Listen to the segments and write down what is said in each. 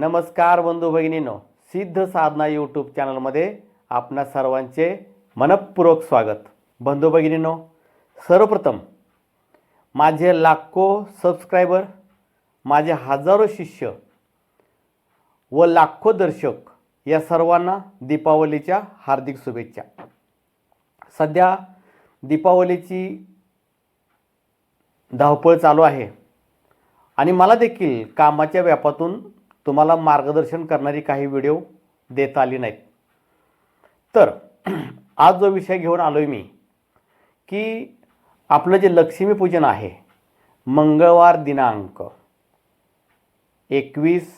नमस्कार बंधू भगिनीनो सिद्ध साधना यूट्यूब चॅनलमध्ये आपणा सर्वांचे मनपूर्वक स्वागत. बंधू भगिनीनो सर्वप्रथम माझे लाखो सबस्क्रायबर माझे हजारो शिष्य व लाखो दर्शक या सर्वांना दीपावलीच्या हार्दिक शुभेच्छा. सध्या दीपावलीची धावपळ चालू आहे आणि मला देखील कामाच्या व्यापातून तुम्हाला मार्गदर्शन करणारी काही व्हिडिओ देता आली नाहीत. तर आज जो विषय घेऊन आलो आहे मी की आपलं जे लक्ष्मीपूजन आहे मंगळवार दिनांक एकवीस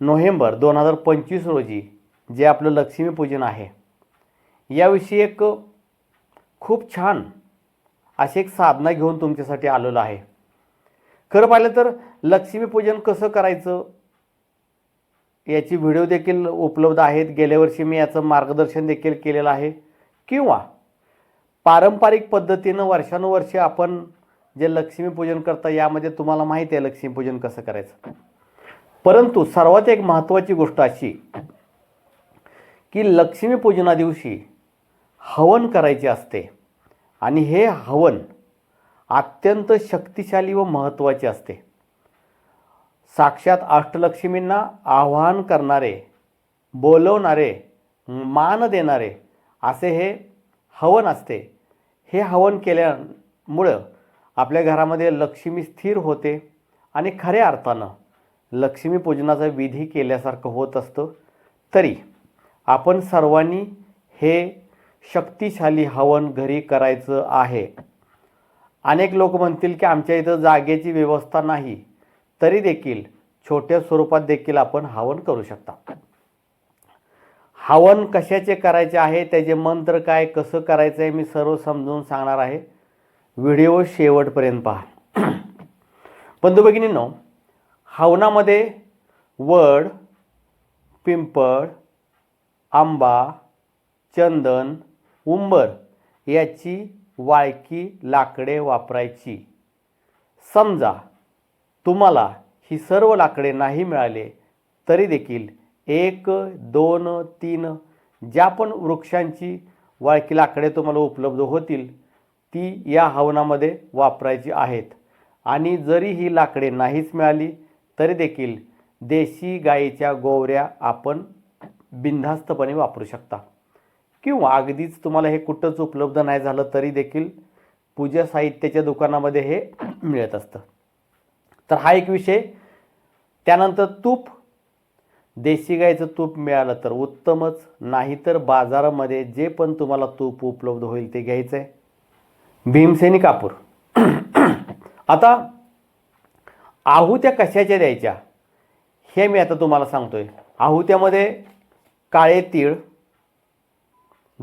नोव्हेंबर दोन हजार पंचवीस रोजी जे आपलं लक्ष्मीपूजन आहे याविषयी एक खूप छान अशी एक साधना घेऊन तुमच्यासाठी आलेलो आहे. खरं पाहिलं तर लक्ष्मीपूजन कसं करायचं? याची व्हिडिओ देखील उपलब्ध आहेत. गेल्या वर्षी मी याचं मार्गदर्शन देखील केलेलं आहे. किंवा पारंपरिक पद्धतीनं वर्षानुवर्षे आपण जे लक्ष्मीपूजन करता यामध्ये तुम्हाला माहिती आहे लक्ष्मीपूजन कसं करायचं. परंतु सर्वात एक महत्त्वाची गोष्ट अशी की लक्ष्मीपूजना दिवशी हवन करायचे असते. आणि हे हवन अत्यंत शक्तिशाली व महत्त्वाची असते. साक्षात अष्टलक्ष्मींना आवाहन करणारे बोलवणारे मान देणारे असे हे हवन असते. हे हवन केल्यामुळं आपल्या घरामध्ये लक्ष्मी स्थिर होते आणि खऱ्या अर्थानं लक्ष्मीपूजनाचा विधी केल्यासारखं होत असतं. तरी आपण सर्वांनी हे शक्तिशाली हवन घरी करायचं आहे. अनेक लोक म्हणतील की आमच्या इथं जागेची व्यवस्था नाही. तरी देखील छोट्या स्वरूपात देखील आपण हवन करू शकता. हवन कशाचे करायचे आहे? त्याचे मंत्र काय? कसं करायचं आहे? मी सर्व समजून सांगणार आहे. व्हिडिओ शेवटपर्यंत पहा. बंधू भगिनींनो हवनामध्ये वड पिंपळ आंबा चंदन उंबर याची वाळकी लाकडे वापरायची. समजा तुम्हाला ही सर्व लाकडे नाही मिळाले तरी देखील एक दोन तीन ज्या पण वृक्षांची वाळकी लाकडे तुम्हाला उपलब्ध होतील ती या हवनामध्ये वापरायची आहेत. आणि जरी ही लाकडे नाहीच मिळाली तरी देखील देशी गाईच्या गोवऱ्या आपण बिनधास्तपणे वापरू शकता. किंवा अगदीच तुम्हाला हे कुठंच उपलब्ध नाही झालं तरी देखील पूजा साहित्याच्या दुकानामध्ये हे मिळत असतं. तर हा एक विषय. त्यानंतर तूप. देशी गाईचं तूप मिळालं तर उत्तमच नाहीतर बाजारामध्ये जे पण तुम्हाला तूप उपलब्ध होईल ते घ्यायचं आहे भीमसेनी कापूर. आता आहुत्या कशाच्या द्यायच्या हे मी आता तुम्हाला सांगतोय. आहुत्यामध्ये काळे तीळ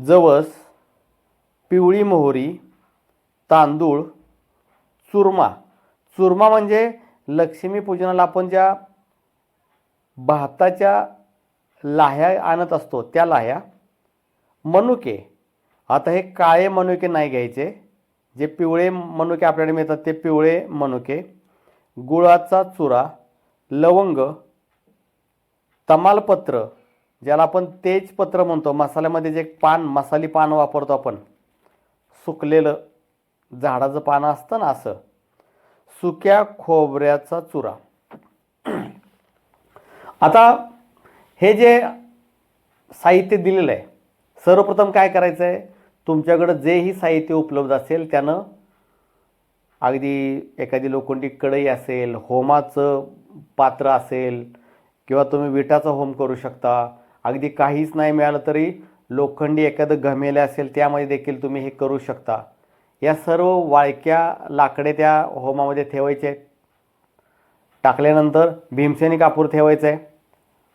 जवस पिवळी मोहरी तांदूळ चुरमा. चुरमा म्हणजे लक्ष्मीपूजनाला आपण ज्या भाताच्या लाह्या आणत असतो त्या लाह्या. मनुके. आता हे काळे मनुके नाही घ्यायचे. जे पिवळे मनुके आपल्याकडे मिळतात ते पिवळे मनुके. गुळाचा चुरा लवंग तमालपत्र ज्याला आपण तेजपत्र म्हणतो मसाल्यामध्ये जे पान मसाली पान वापरतो आपण सुकलेलं झाडाचं पानं असतं ना असं सुक्या खोबऱ्याचा चुरा. आता हे जे साहित्य दिलेलं आहे सर्वप्रथम काय करायचं आहे? तुमच्याकडं जेही साहित्य उपलब्ध असेल त्यानं अगदी एखादी लोखंडी कढई असेल होमाचं पात्र असेल किंवा तुम्ही विटाचा होम करू शकता अगदी काहीच नाही मिळालं तरी लोखंडी एखादं घमेलं असेल त्यामध्ये देखील तुम्ही हे करू शकता. या सर्व वाळक्या लाकडे त्या होमामध्ये ठेवायचे. आहेत टाकल्यानंतर भीमसेनी कापूर ठेवायचं आहे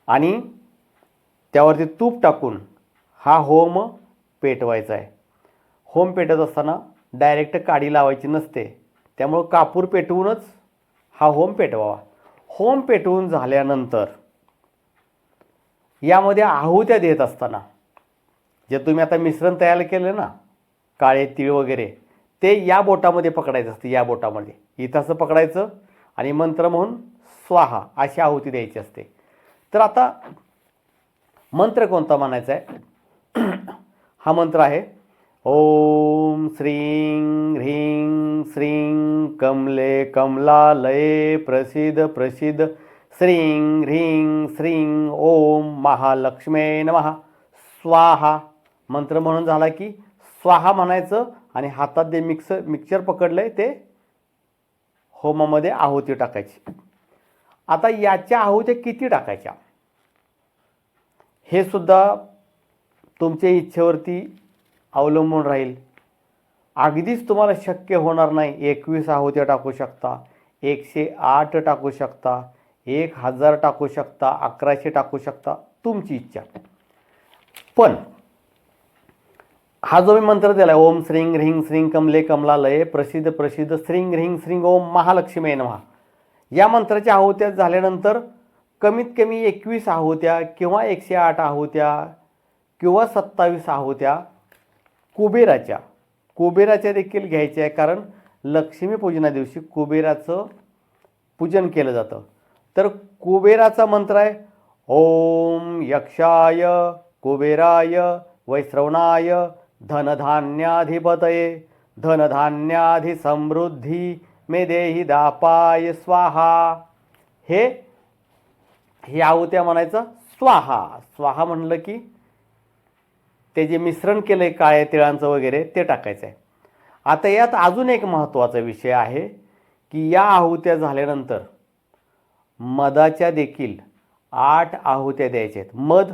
आणि त्यावरती तूप टाकून हा होम पेटवायचा आहे. होम पेटत असताना डायरेक्ट काडी लावायची नसते. त्यामुळं कापूर पेटवूनच हा होम पेटवावा. होम पेटवून झाल्यानंतर यामध्ये आहुत्या देत असताना जे तुम्ही आता मिश्रण तयार केलं ना काळे तीळ वगैरे ते या बोटामध्ये पकडायचं असतं या बोटामध्ये. इथं असं पकडायचं आणि मंत्र म्हणून स्वाहा अशी आहुती द्यायची असते. तर आता मंत्र कोणता म्हणायचा आहे? हा मंत्र आहे ओम श्रीं ह्रीं श्रीं कमले कमलालये प्रसिद्ध प्रसिद्ध श्रीं ह्रीं श्रीं ओम महालक्ष्मे नमः. स्वाहा. मंत्र म्हणून झाला की स्वाहा म्हणायचं आणि हातात जे मिक्सर मिक्सर आहे ते होमामध्ये आहुती टाकायची. आता याच्या आहुत्या किती टाकायच्या? हे सुद्धा तुमच्या इच्छेवरती अवलंबून राहील. अगदीच तुम्हाला शक्य होणार नाही. एकवीस आहुत्या टाकू शकता. एकशे आठ टाकू शकता. एक हजार टाकू शकता अकराशे टाकू शकता तुमची इच्छा. पण हा जो मी मंत्र दिला आहे ओम श्रींग ह्रिंग श्रींग कमले कमलालये प्रसिद्ध प्रसिद्ध श्रींग ह्रिंग श्रींग ओम महालक्ष्मी नमहा या मंत्राच्या आहुत्या झाल्यानंतर कमीत कमी एकवीस आहुत्या किंवा एकशे आठ आहुत्या किंवा सत्तावीस आहुत्या कुबेराच्या. कुबेराच्या देखील घ्यायच्या आहे कारण लक्ष्मीपूजना दिवशी कुबेराचं पूजन केलं जातं. तर कुबेराचा मंत्र आहे ओम यक्षाय कुबेराय वैश्रवणाय धनधान्याधिपतये धनधान्याधि समृद्धी मे देही दापाय स्वाहा. हे हे आहुत्या म्हणायचं स्वाहा. स्वाहा म्हणलं की ते जे मिश्रण केलं आहे काळ्या तिळांचं वगैरे ते टाकायचं आहे आता यात अजून एक महत्त्वाचा विषय आहे की या आहुत्या झाल्यानंतर मधाच्या देखील आठ आहुत्या द्यायच्या आहेत मध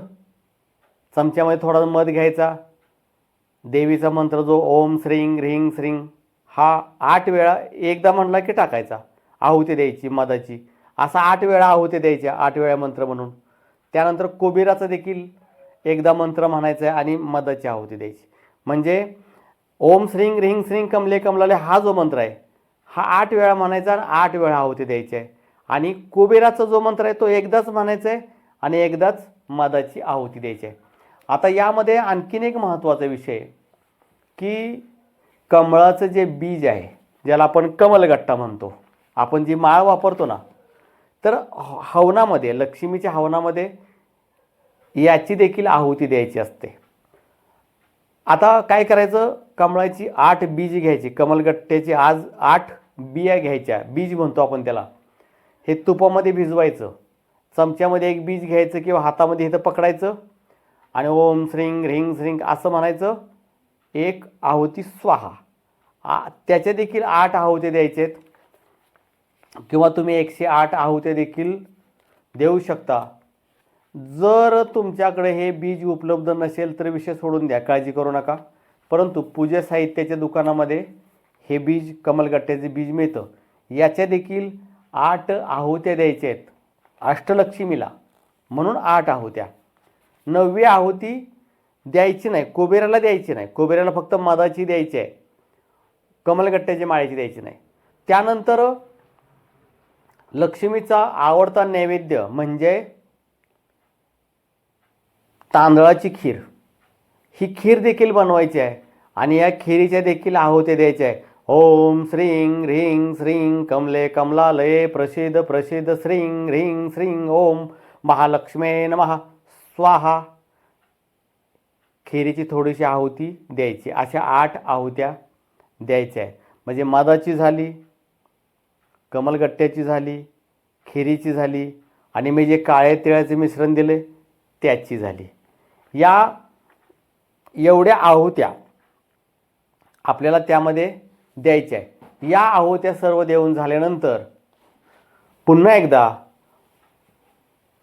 चमच्यामध्ये थोडा मध घ्यायचा. देवीचा मंत्र जो ओम श्रींग ह्रीं श्रींग हा आठ वेळा एकदा म्हणला की टाकायचा. आहुती द्यायची मधाची. असा आठ वेळा आहुती द्यायच्या आठ वेळा मंत्र म्हणून. त्यानंतर कुबेराचा देखील एकदा मंत्र म्हणायचा आहे आणि मधाची आहुती द्यायची. म्हणजे ओम श्रींग ह्रीं श्रींग कमले कमलाले हा जो मंत्र आहे हा आठ वेळा म्हणायचा आणि आठ वेळा आहुती द्यायची आहे. आणि कुबेराचा जो मंत्र आहे तो एकदाच म्हणायचा आहे आणि एकदाच मदाची आहुती द्यायची आहे. आता यामध्ये आणखीन एक महत्त्वाचा विषय की कमळाचं जे बीज आहे ज्याला आपण कमलगट्टा म्हणतो आपण जी माळ वापरतो ना तर ह- हवनामध्ये लक्ष्मीच्या हवनामध्ये याची देखील आहुती द्यायची असते. आता काय करायचं? कमळाची आठ बीज घ्यायची. कमलगट्ट्याची आज आठ बिया घ्यायच्या. बीज म्हणतो आपण त्याला. हे तुपामध्ये भिजवायचं. चमच्यामध्ये एक बीज घ्यायचं किंवा हातामध्ये इथं पकडायचं. आणि ओम श्रिंग ह्रिंग श्रीं असं म्हणायचं एक आहुती स्वाहा. आ त्याच्या देखील आठ आहुत्या द्यायचे आहेत किंवा तुम्ही एकशे आठ आहुते देखील देऊ शकता. जर तुमच्याकडे हे बीज उपलब्ध नसेल तर विषय सोडून द्या काळजी करू नका. परंतु पूजा साहित्याच्या दुकानामध्ये हे बीज कमलगट्ट्याचे बीज मिळतं. याच्या देखील आठ आहुत्या द्यायच्या आहेत अष्टलक्ष्मीला. म्हणून आठ आहुत्या. नववी आहुती द्यायची नाही कोबेऱ्याला द्यायची नाही. कोबेऱ्याला फक्त मधाची द्यायची आहे. कमलगट्ट्याची माळ्याची द्यायची नाही. त्यानंतर लक्ष्मीचा आवडता नैवेद्य म्हणजे तांदळाची खीर. ही खीर देखील बनवायची आहे आणि या खिरीच्या देखील आहुत्या द्यायच्या आहे. ओम श्रीं ह्रीं श्रीं कमले कमलालये प्रसिद्ध प्रसिद्ध श्रीं ह्रीं श्रीं ओम महालक्ष्मे नमः. स्वाहा. खिरीची थोडीशी आहुती द्यायची. अशा आठ आहुत्या द्यायच्या आहे म्हणजे मधाची झाली कमलगट्ट्याची झाली खिरीची झाली आणि मी जे काळे तिळाचे मिश्रण दिले त्याची झाली. या एवढ्या आहुत्या आपल्याला त्यामध्ये द्यायच्या आहे या आहोत्या सर्व देऊन झाल्यानंतर पुन्हा एकदा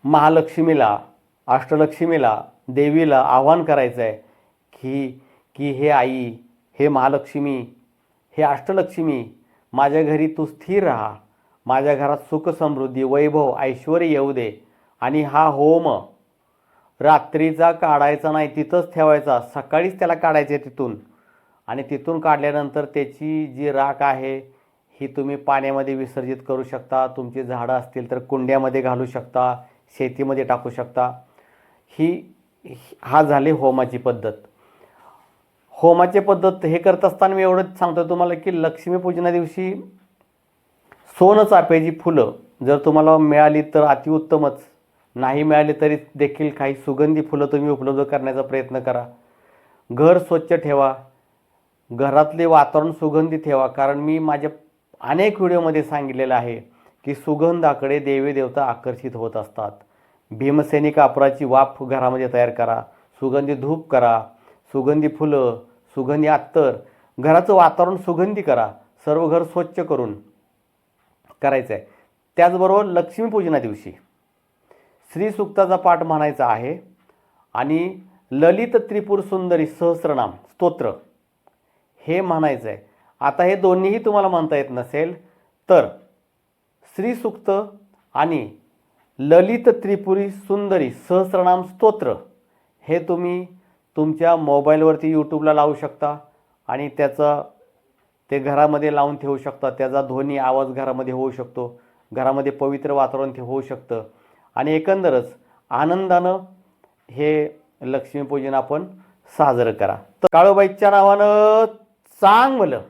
महालक्ष्मीला अष्टलक्ष्मीला देवीला आव्हान करायचं आहे की की हे आई हे महालक्ष्मी हे अष्टलक्ष्मी माझ्या घरी तू स्थिर राहा. माझ्या घरात सुख समृद्धी वैभव ऐश्वर येऊ दे. आणि हा होम रात्रीचा काढायचा नाही तिथंच ठेवायचा. सकाळीच त्याला काढायचं आहे तिथून. आणि तिथून काढल्यानंतर त्याची जी राख आहे ही तुम्ही पाण्यामध्ये विसर्जित करू शकता. तुमची झाडं असतील तर कुंड्यामध्ये घालू शकता शेतीमध्ये टाकू शकता. ही हा झाली होमाची पद्धत. होमाची पद्धत हे करत असताना मी एवढंच सांगतो तुम्हाला की लक्ष्मीपूजना दिवशी सोनं चाफ्याची फुलं जर तुम्हाला मिळाली तर अतिउत्तमच. नाही मिळाली तरी देखील काही सुगंधी फुलं तुम्ही उपलब्ध करण्याचा प्रयत्न करा. घर स्वच्छ ठेवा. घरातले वातावरण सुगंधी ठेवा. कारण मी माझ्या अनेक व्हिडिओमध्ये सांगितलेलं आहे की सुगंधाकडे देवी देवता आकर्षित होत असतात. भीमसेनी कापराची वाफ घरामध्ये तयार करा. सुगंधी धूप करा. सुगंधी फुलं सुगंधी अत्तर. घराचं वातावरण सुगंधी करा. सर्व घर स्वच्छ करून करायचं आहे त्याचबरोबर लक्ष्मीपूजना दिवशी. श्री सुक्ताचा पाठ म्हणायचा आहे. आणि ललित त्रिपुर सुंदरी सहस्रनाम स्तोत्र. हे म्हणायचं आहे आता हे दोन्हीही तुम्हाला म्हणता येत नसेल तर श्री सुक्त आणि ललित त्रिपुरी सुंदरी सहस्रनाम स्तोत्र हे तुम्ही तुमच्या मोबाईलवरती यूट्यूबला लावू शकता आणि त्याचा ते घरामध्ये लावून ठेवू शकता. त्याचा ध्वनी आवाज घरामध्ये होऊ शकतो घरामध्ये पवित्र वातावरण ते होऊ शकतं. आणि एकंदरच आनंदानं हे लक्ष्मीपूजन आपण साजरं करा. तर काळोबाईच्या नावानं സാങ്വലർ